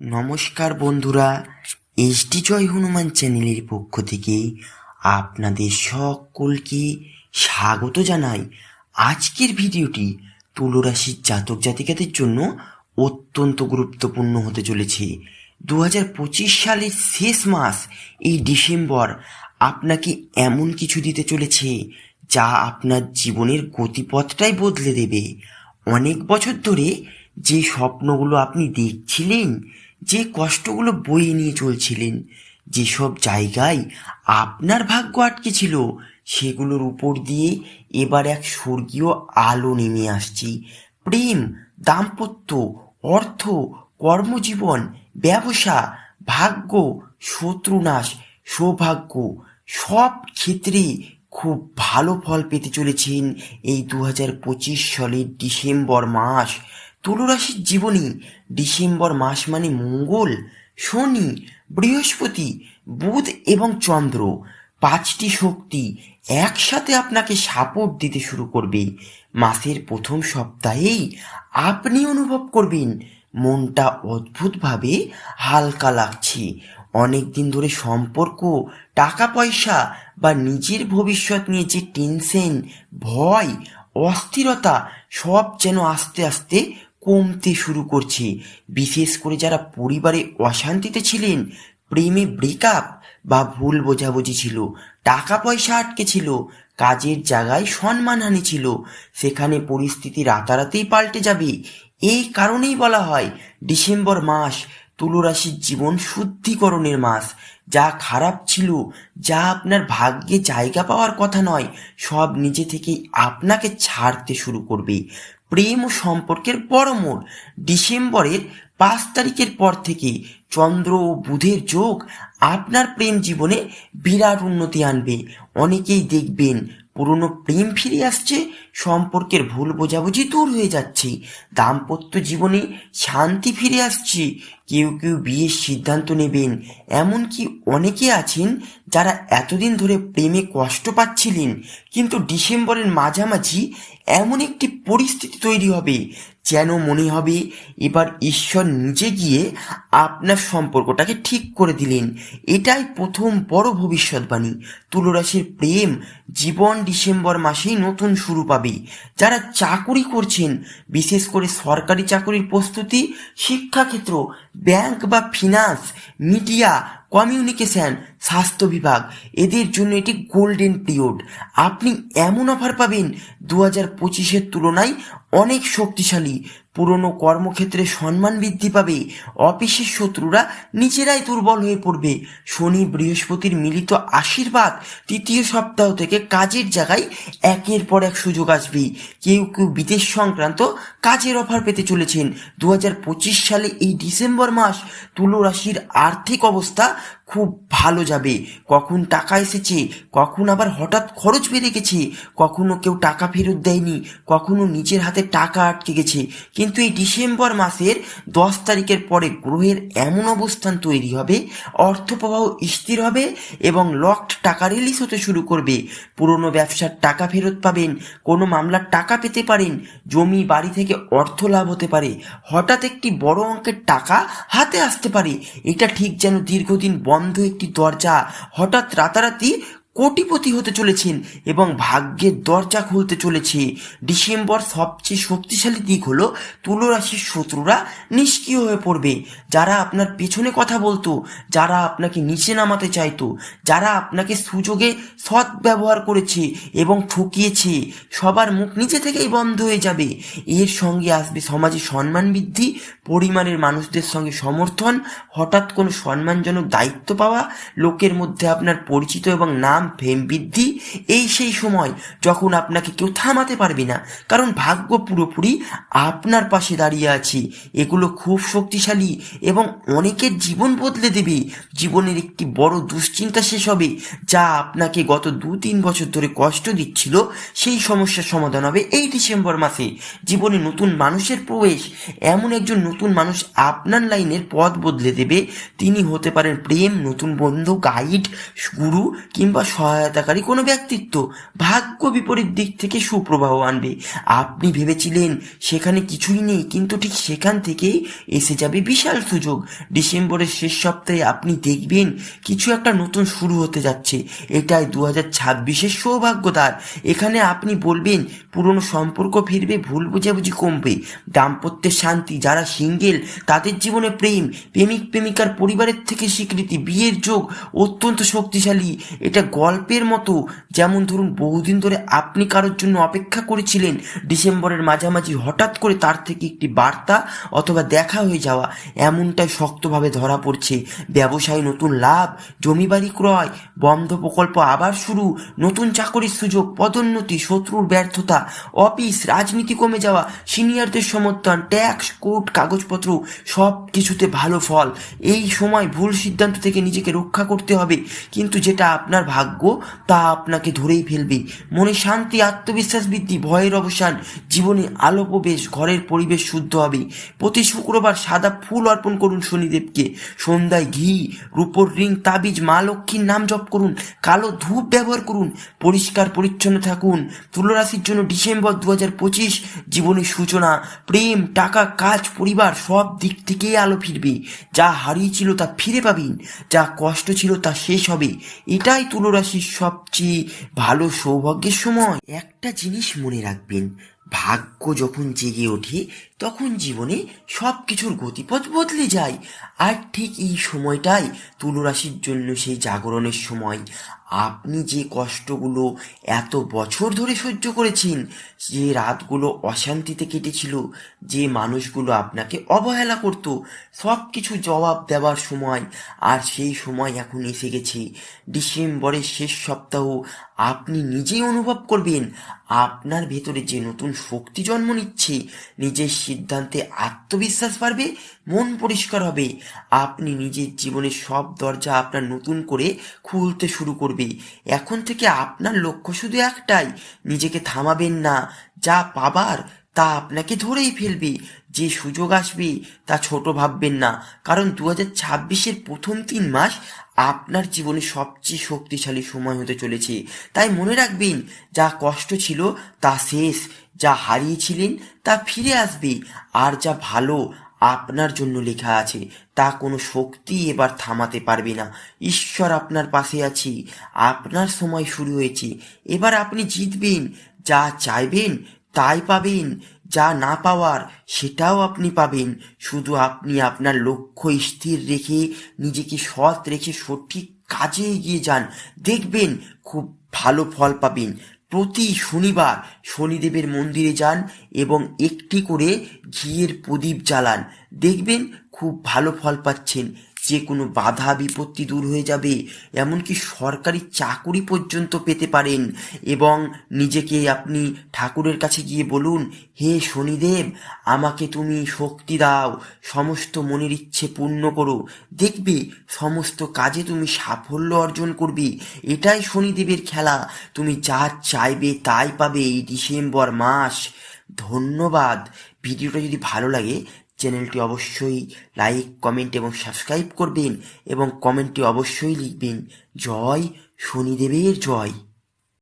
নমস্কার বন্ধুরা, এসডি জয় হনুমান চ্যানেলের পক্ষ থেকে আপনাদের সকলকে স্বাগত জানাই। আজকের ভিডিওটি তুলরাশির জাতক জাতিকাদের জন্য অত্যন্ত গুরুত্বপূর্ণ হতে চলেছে। দু হাজার পঁচিশ সালের শেষ মাস, এই ডিসেম্বর আপনাকে এমন কিছু দিতে চলেছে যা আপনার জীবনের গতিপথটাই বদলে দেবে। অনেক বছর ধরে যে স্বপ্নগুলো আপনি দেখছিলেন যে কষ্টগুলো বয়ে নিয়ে চলছিলেন, যেসব জায়গায় আপনার ভাগ্য আটকে ছিল, সেগুলোর উপর দিয়ে এবার এক স্বর্গীয় আলো নেমে আসছে। প্রেম, দাম্পত্য, অর্থ, কর্মজীবন, ব্যবসা, ভাগ্য, শত্রুনাশ, সৌভাগ্য, সব ক্ষেত্রে খুব ভালো ফল পেতে চলেছেন এই দু হাজার পঁচিশ সালের ডিসেম্বর মাস। তুলরাশির জীবনী, ডিসেম্বর মাস মানে মঙ্গল, শনি, বৃহস্পতি, বুধ এবং চন্দ্র। পাঁচটি শক্তি একসাথে আপনাকে সাপোর্ট দিতে শুরু করবে। মাসের প্রথম সপ্তাহেই আপনি অনুভব করবেন, মনটা অদ্ভুতভাবে হালকা লাগছে। অনেক দিন ধরে সম্পর্ক টাকা পয়সা বা নিজের ভবিষ্যৎ নিয়ে যে টেনশন, ভয়, অস্থিরতা, সব যেন আস্তে আস্তে কমতে শুরু করছে। বিশেষ করে যারা পরিবারে অশান্তিতে ছিলেন, প্রেমে ব্রেকআপ বা ভুল বোঝাবুঝি ছিল টাকা পয়সা আটকে ছিল, কাজের জায়গায় সম্মানহানি ছিল, সেখানে পরিস্থিতি রাতারাতি পাল্টে যাবে। এই কারণেই বলা হয়, ডিসেম্বর মাস তুলরাশির জীবন শুদ্ধিকরণের মাস। যা খারাপ ছিল, যা আপনার ভাগ্যে জায়গা পাওয়ার কথা নয়, সব নিজে থেকেই আপনাকে ছাড়তে শুরু করবে। প্রেম ও সম্পর্কের বড় মোড় ডিসেম্বরের পাঁচ তারিখের পর থেকে চন্দ্র ও বুধের যোগ আপনার প্রেম জীবনে বিরাট উন্নতি আনবে। অনেকেই দেখবেন পুরনো প্রেম ফিরে আসছে, সম্পর্কের ভুল বোঝাবুঝি দূর হয়ে যাচ্ছে, দাম্পত্য জীবনে শান্তি ফিরে আসছে, কেউ কেউ বিয়ের সিদ্ধান্ত নেবেন, এমনকি অনেকে আছেন যারা এতদিন ধরে প্রেমে কষ্ট পাচ্ছিলেন, কিন্তু ডিসেম্বরের মাঝামাঝি এমন একটি পরিস্থিতি তৈরি হবে যেন মনে হবে এবার ঈশ্বর নিজে গিয়ে আপনার সম্পর্কটাকে ঠিক করে দিলেন। এটাই প্রথম বড় ভবিষ্যৎবাণী। তুলরাশির প্রেম জীবন ডিসেম্বর মাসেই নতুন শুরু পাবে। যারা চাকুরি করছেন, বিশেষ করে সরকারি চাকুরির প্রস্তুতি, শিক্ষাক্ষেত্র, ব্যাংক বা ফিনান্স, মিডিয়া কমিউনিকেশন, স্বাস্থ্য বিভাগ, এদের জন্য এটি গোল্ডেন পিরিয়ড। আপনি এমন অফার পাবেন দু হাজার পঁচিশের তুলনায় অনেক শক্তিশালী। পুরনো কর্মক্ষেত্রে সম্মান বৃদ্ধি পাবে। অফিসের শত্রুরা নিজেরাই দুর্বল হয়ে পড়বে। শনি বৃহস্পতির মিলিত আশীর্বাদ তৃতীয় সপ্তাহ থেকে কাজের জায়গায় একের পর এক সুযোগ আসবে। কেউ কেউ বিদেশ সংক্রান্ত কাজের অফার পেতে চলেছেন। দু হাজার পঁচিশ সালে এই ডিসেম্বর মাস তুলো রাশির আর্থিক অবস্থা খুব ভালো যাবে। কখন টাকা এসেছে, কখন আবার হঠাৎ খরচ বেড়ে গেছে, কখনো কেউ টাকা ফেরত দেয়নি, কখনো নিজের হাতে টাকা আটকে গেছে। কিন্তু এই ডিসেম্বর মাসের দশ তারিখের পরে গ্রহের এমন অবস্থান তৈরি হবে অর্থ প্রবাহ স্থির হবে এবং লকড টাকা রিলিজ হতে শুরু করবে। পুরনো ব্যবসার টাকা ফেরত পাবেন, কোনো মামলার টাকা পেতে পারেন, জমি, বাড়ি থেকে অর্থ লাভ হতে পারে। হঠাৎ একটি বড় অঙ্কের টাকা হাতে আসতে পারে। এটা ঠিক যেন দীর্ঘদিন বন্ধ একটি দরজা হঠাৎ রাতারাতি কোটিপতি হতে চলেছেন এবং ভাগ্যের দরজা খুলতে চলেছে। ডিসেম্বর সবচেয়ে শক্তিশালী দিক হলো তুলো রাশির শত্রুরা নিষ্ক্রিয় হয়ে পড়বে। যারা আপনার পেছনে কথা বলতো, যারা আপনাকে নিচে নামাতে চাইতো, যারা আপনাকে সুযোগে সৎ ব্যবহার করেছে এবং ঠকিয়েছে, সবার মুখ নিচে থেকেই বন্ধ হয়ে যাবে। এর সঙ্গে আসবে সমাজে সম্মান বৃদ্ধি পরিমাণের মানুষদের সঙ্গে সমর্থন, হঠাৎ কোনো সম্মানজনক দায়িত্ব পাওয়া, লোকের মধ্যে আপনার পরিচিত এবং নাম ফেম বৃদ্ধি, এই সেই সময় যখন আপনাকে কেউ থামাতে পারবে না। কারণ ভাগ্য পুরোপুরি আপনার পাশে দাঁড়িয়ে আছে। এগুলো খুব শক্তিশালী এবং অনেকের জীবন বদলে দেবে। জীবনের একটি বড় দুশ্চিন্তা শেষ হবে, যা আপনাকে গত দু তিন বছর ধরে কষ্ট দিচ্ছিল। সেই সমস্যার সমাধান হবে এই ডিসেম্বর মাসে। জীবনে নতুন মানুষের প্রবেশ, এমন একজন নতুন মানুষ আপনার লাইনের পথ বদলে দেবে। তিনি হতে পারেন প্রেম, নতুন বন্ধু, গাইড, গুরু কিংবা সহায়তাকারী কোনো ব্যক্তিত্ব ভাগ্য বিপরীত দিক থেকে সুপ্রবাহ আনবে। আপনি ভেবেছিলেন সেখানে কিছুই নেই, কিন্তু ঠিক সেখান থেকেই এসে যাবে বিশাল সুযোগ। ডিসেম্বরের শেষ সপ্তাহে আপনি দেখবেন কিছু একটা নতুন শুরু হতে যাচ্ছে। এটাই দু হাজার ছাব্বিশের সৌভাগ্যতার এখানে আপনি বলবেন, পুরনো সম্পর্ক ফিরবে, ভুল বুঝাবুঝি কমবে। দাম্পত্যের শান্তি, যারা সিঙ্গেল, তাদের জীবনে প্রেম, প্রেমিক প্রেমিকার পরিবারের থেকে স্বীকৃতি, বিয়ের যোগ অত্যন্ত শক্তিশালী। এটা গল্পের মতো। যেমন ধরুন, বহুদিন ধরে আপনি কারোর জন্য অপেক্ষা করেছিলেন। ডিসেম্বরের মাঝামাঝি হঠাৎ করে তার থেকে একটি বার্তা অথবা দেখা হয়ে যাওয়া, এমনটাই শক্তভাবে ধরা পড়ছে। ব্যবসায় নতুন লাভ জমি বাড়ি ক্রয়, বন্ধ প্রকল্প আবার শুরু, নতুন চাকরির সুযোগ, পদোন্নতি, শত্রুর ব্যর্থতা, অফিস, রাজনীতি কমে যাওয়া, সিনিয়রদের সমর্থন, ট্যাক্স, কোর্ট, কাগজপত্র, সব কিছুতে ভালো ফল। এই সময় ভুল সিদ্ধান্ত থেকে নিজেকে রক্ষা করতে হবে। কিন্তু যেটা আপনার ভাগ্য তা আপনাকে ধরেই ফেলবে। মনে শান্তি, আত্মবিশ্বাস বৃদ্ধি, ভয়ের অবসান, জীবনে আলো প্রবেশ ঘরের পরিবেশ শুদ্ধ হবে। প্রতি শুক্রবার সাদা ফুল অর্পণ করুন শনিদেবকে। সন্ধ্যায় ঘি, রূপোর রিং, তাবিজ, মা লক্ষ্মীর নাম জপ করুন। কালো ধূপ ব্যবহার করুন। পরিষ্কার, পরিচ্ছন্ন থাকুন। তুলরাশির জন্য ডিসেম্বর দু হাজার পঁচিশ জীবনের সূচনা। প্রেম, টাকা, কাজ, পরিবার সব দিক থেকেই আলো ফিরবে। যা হারিয়েছিল তা ফিরে পাবেন। যা কষ্ট ছিল তা শেষ হবে। এটাই তুলরাশির সবচেয়ে ভালো সৌভাগ্যের সময়। একটা জিনিস মনে রাখবেন, ভাগ্য যখন জেগে ওঠে, তখন জীবনে সব কিছুর গতিপথ বদলে যায়। আর ঠিক এই সময়টাই তুলরাশির জন্য সেই জাগরণের সময়। আপনি যে কষ্টগুলো এত বছর ধরে সহ্য করেছেন, যে রাতগুলো অশান্তিতে কেটেছিল, যে মানুষগুলো আপনাকে অবহেলা করত সব কিছু জবাব দেওয়ার সময়, আর সেই সময় এখন এসে গেছে। ডিসেম্বরের শেষ সপ্তাহ, আপনি নিজেই অনুভব করবেন, আপনার ভেতরে যে নতুন শক্তি জন্ম নিচ্ছে, নিজের সিদ্ধান্তে আত্মবিশ্বাস বাড়বে মন পরিষ্কার হবে। আপনি নিজের জীবনের সব দরজা আপনার নতুন করে খুলতে শুরু করবে। এখন থেকে আপনার লক্ষ্য শুধু একটাই, নিজেকে থামাবেন না। যা পাবার, তা আপনাকে ধরেই ফেলবে। যে সুযোগ আসবে, তা ছোট ভাববেন না। কারণ দু হাজার ছাব্বিশের প্রথম তিন মাস আপনার জীবনে সবচেয়ে শক্তিশালী সময় হতে চলেছে। তাই মনে রাখবেন, যা কষ্ট ছিল, তা শেষ। যা হারিয়েছিলেন, তা ফিরে আসবে। আর যা ভালো আপনার জন্য লেখা আছে, তা কোনো শক্তি এবার থামাতে পারবে না। ঈশ্বর আপনার পাশে আছি, আপনার সময় শুরু হয়েছে। এবার আপনি জিতবেন, যা চাইবেন তাই পাবেন, যা না পাওয়ার সেটাও আপনি পাবেন। শুধু আপনি আপনার লক্ষ্য স্থির রেখে, নিজেকে সৎ রেখে সঠিক কাজে এগিয়ে যান। দেখবেন খুব ভালো ফল পাবেন। প্রতি শনিবার শনিদেবের মন্দিরে যান এবং একটি করে ঘিয়ের প্রদীপ জ্বালান। দেখবেন খুব ভালো ফল পাচ্ছেন। যে কোনো বাধা বিপত্তি দূর হয়ে যাবে, এমনকি সরকারি চাকুরি পর্যন্ত পেতে পারেন। এবং নিজেকে আপনি ঠাকুরের কাছে গিয়ে বলুন, হে শনিদেব, আমাকে তুমি শক্তি দাও, সমস্ত মনের ইচ্ছে পূর্ণ করো। দেখবে সমস্ত কাজে তুমি সাফল্য অর্জন করবে। এটাই শনিদেবের খেলা। তুমি যা চাইবে তাই পাবে এই ডিসেম্বর মাস। ধন্যবাদ। ভিডিওটা যদি ভালো লাগে চ্যানেলটি অবশ্যই লাইক কমেন্ট এবং সাবস্ক্রাইব করবেন এবং কমেন্টটি অবশ্যই লিখবেন জয় শনিদেবের জয়।